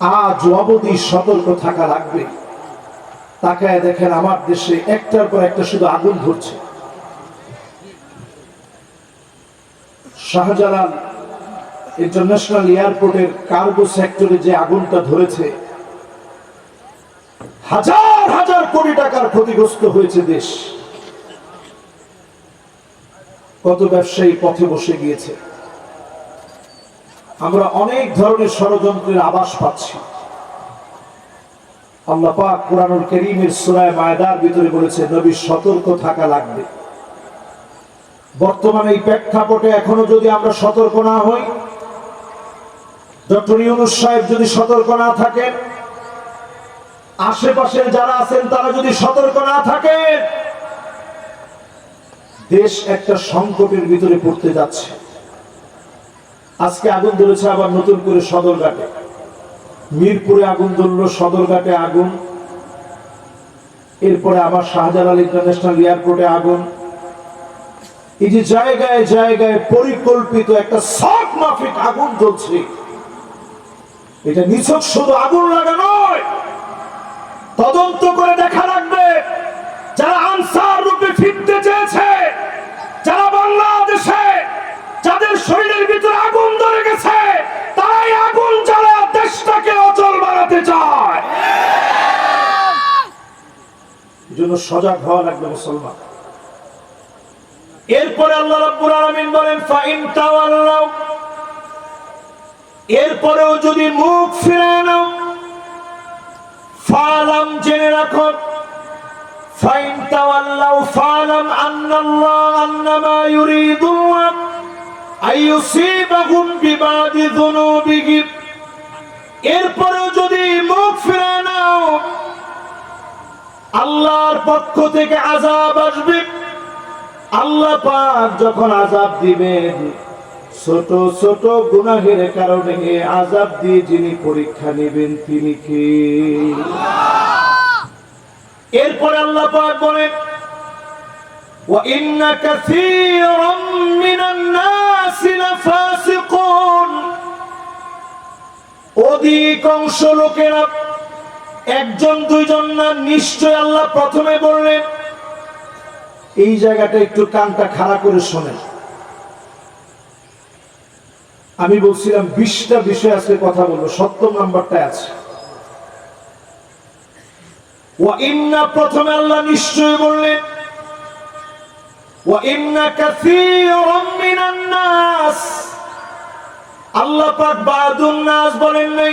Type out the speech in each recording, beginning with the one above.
আজ অবধি সতর্ক থাকা লাগবে। তাকায় দেখেন আমার দেশে একটার পর একটা শুধু আগুন ধরছে। শাহজালাল ইন্টারন্যাশনাল এয়ারপোর্টের কার্গো সেক্টরে যে আগুনটা ধরেছে, হাজার হাজার কোটি টাকার ক্ষতিগ্রস্ত হয়েছে দেশ। কত ব্যবসায়ী পথে বসে গিয়েছে। আমরা অনেক ধরনের ষড়যন্ত্রের আবাস পাচ্ছি। আল্লাহ পাক কোরআনুল করিমের সূরায়ে মায়দার ভিতরে বলেছে, নবী সতর্ক থাকা লাগবে। বর্তমানে এই প্রেক্ষাপটে এখনও যদি আমরা সতর্ক না হই, ডক্টর ইউনুস সাহেব যদি সতর্ক না থাকেন, আশেপাশের যারা আছেন তারা যদি সতর্ক না থাকে দেশ একটা সংকটের ভিতরে পড়তে যাচ্ছে। আজকে আগুন ধরেছে আবার নতুন করে সদরঘাটে। মিরপুরে আগুন ধরলো, সদরঘাটে আগুন। এরপরে আবার শাহজালাল ইন্টারন্যাশনাল এয়ারপোর্টে আগুন। এই যে জায়গায় জায়গায় পরিকল্পিত একটা শখ মাফিক আগুন জ্বলছে। এটা নিছক শুধু আগুন লাগা নয় তদন্ত করে দেখা জন্য সজাগ হওয়া লাগবে মুসলমান। এরপরে আল্লাহ রাব্বুল আলামিন বলেন, ফাইন তাওয়াল্লাউ এরপরেও যদি মুখ ফিরে নাও, ফালাম জেনে রাখো ফাইন তাওয়াল্লাউ ফালাম আন্নাল্লাহ আন্নামা ইউরিদুল্লাহ আইয়ুসিবাহুম বিবাদি যুনুবিহিম এরপরেও যদি মুখ ফিরে নাও আল্লাহর পক্ষ থেকে আযাব আসবে আল্লাহ পাক যখন আযাব দিবেন ছোট ছোট গুনাহের কারণে আযাব দিয়ে যিনি পরীক্ষা নেবেন তিনি কে এরপর আল্লাহ পাক বলেন وَإِنَّ كَثِيرًا مِنَ النَّاسِ لَفَاسِقُونَ অধিকাংশ লোকেরা একজন, দুইজন না, নিশ্চয় আল্লাহ প্রথমে বললেন, এই জায়গাটা একটু কানটা খাড়া করে শোনেন। আমি বলছিলাম, বিশটা বিষয় আজকে কথা বলব সপ্তম নাম্বারটা আছে। ওয়াইন্না প্রথমে আল্লাহ নিশ্চয় বললেন পাক বাদুন নাস বলেন নাই।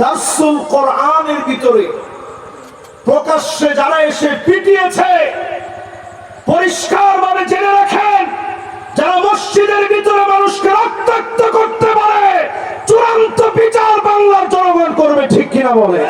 দাসুল কোরআনের ভিতরে প্রকাশ্যে যারা এসে পিটিয়েছে পরিষ্কার ভাবে জেনে রাখেন, যারা মসজিদের ভিতরে মানুষকে রক্তাক্ত করতে পারে, চূড়ান্ত বিচার বাংলার জনগণ করবে ঠিক কিনা বলে।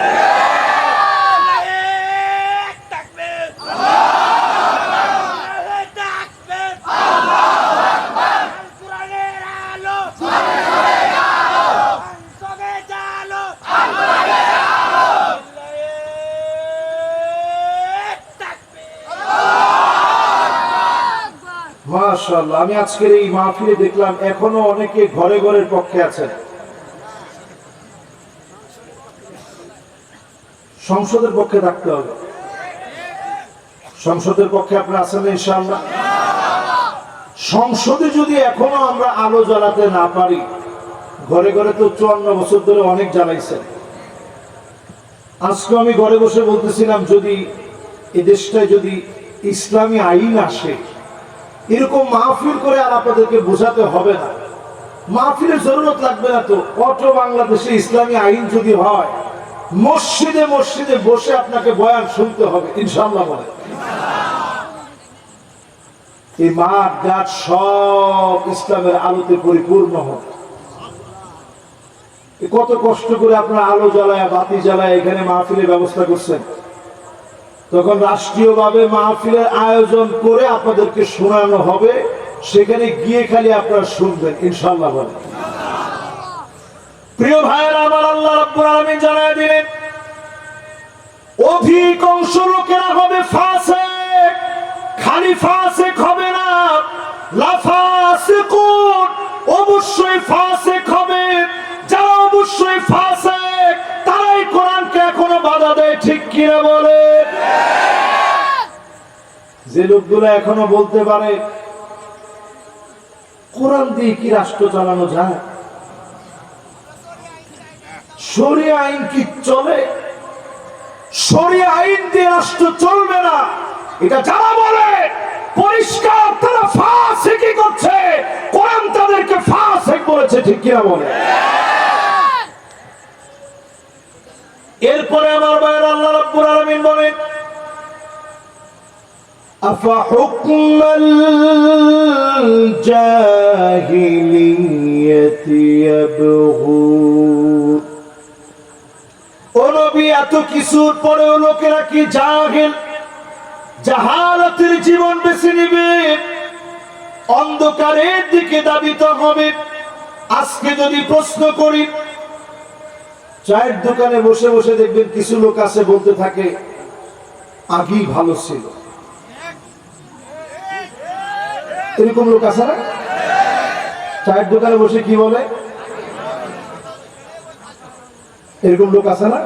মাশাআল্লাহ, আমি আজকের এই মাহফিলে দেখলাম এখনও অনেকে ঘরে ঘরের পক্ষে আছেন। সংসদের পক্ষে থাকতে হবে। সংসদের পক্ষে আপনার আছেন না, ইনশাআল্লাহ? সংসদে যদি এখনও আমরা আলো জ্বালাতে না পারি, ঘরে ঘরে তো চুয়ান্ন বছর ধরে অনেক জ্বালাইছেন। আজকে আমি ঘরে বসে বলতেছিলাম, যদি এই দেশটায় যদি ইসলামী আইন আসে এরকম মাহফিল করে আর আপনাদেরকে বোঝাতে হবে না। মাহফিলের জরুরত লাগবে না তো। অটো বাংলাদেশে ইসলামী আইন যদি হয়, মসজিদে মসজিদে বসে আপনাকে বয়ান শুনতে হবে ইনশাল্লাহ বলে এই মাঠ গাছ সব ইসলামের আলোতে পরিপূর্ণ হবে। কত কষ্ট করে আপনার আলো জ্বালায়, বাতি জ্বালায় এখানে মাহফিলের ব্যবস্থা করছেন। তখন রাষ্ট্রীয়ভাবে মাহফিলের আয়োজন করে আপনাদেরকে শোনানো হবে, সেখানে গিয়ে খালি আপনারা শুনবেন ইনশাল্লাহ প্রিয় ভাইয়েরা, আমার আল্লাহ রাব্বুল আলামিন জানায় দিলেন অধিকাংশ লোকেরা হবে ফাসিক, খালি ফাসিক হবে না লাফাসিকুন অবশ্যই ফাসিক হবে। যারা অবশ্যই ফাসিক, তারাই কোরআনকে এখনও বাধা দেয়, ঠিক কিনা বলে যে লোকগুলো এখনও বলতে পারে কোরআন দিয়ে কি রাষ্ট্র চালানো যায়? শরীয় আইন কি চলে? শরীয় আইন দিয়ে রাষ্ট্র চলবে না। এটা যারা বলে পরিষ্কার তারা ফাঁসি করছে। কোরআন তাদেরকে ফাঁসেক বলেছে ঠিক কিনা বলে? এরপরে আমার ভাইয়ের আল্লাহ রাব্বুল আলামিন বলেন أفحكم الجاهلية يبغون ও নবী এত কিছুর পরেও লোকেরা কি জাহেল জাহালাতের জীবন বেছে নিবে অন্ধকারের দিকে দাবিত হবে আজকে যদি প্রশ্ন করি চায়ের দোকানে বসে বসে দেখবেন কিছু লোক আছে বলতে থাকে আগেই ভালো ছিল এরকম লোক আছে না? চায়ের দোকানে বসে কি বলে? এরকম লোক আছে না?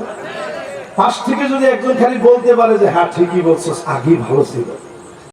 পাশ থেকে যদি একজন খালি বলতে পারে যে হ্যাঁ ঠিকই বলছো আগে ভালো ছিল।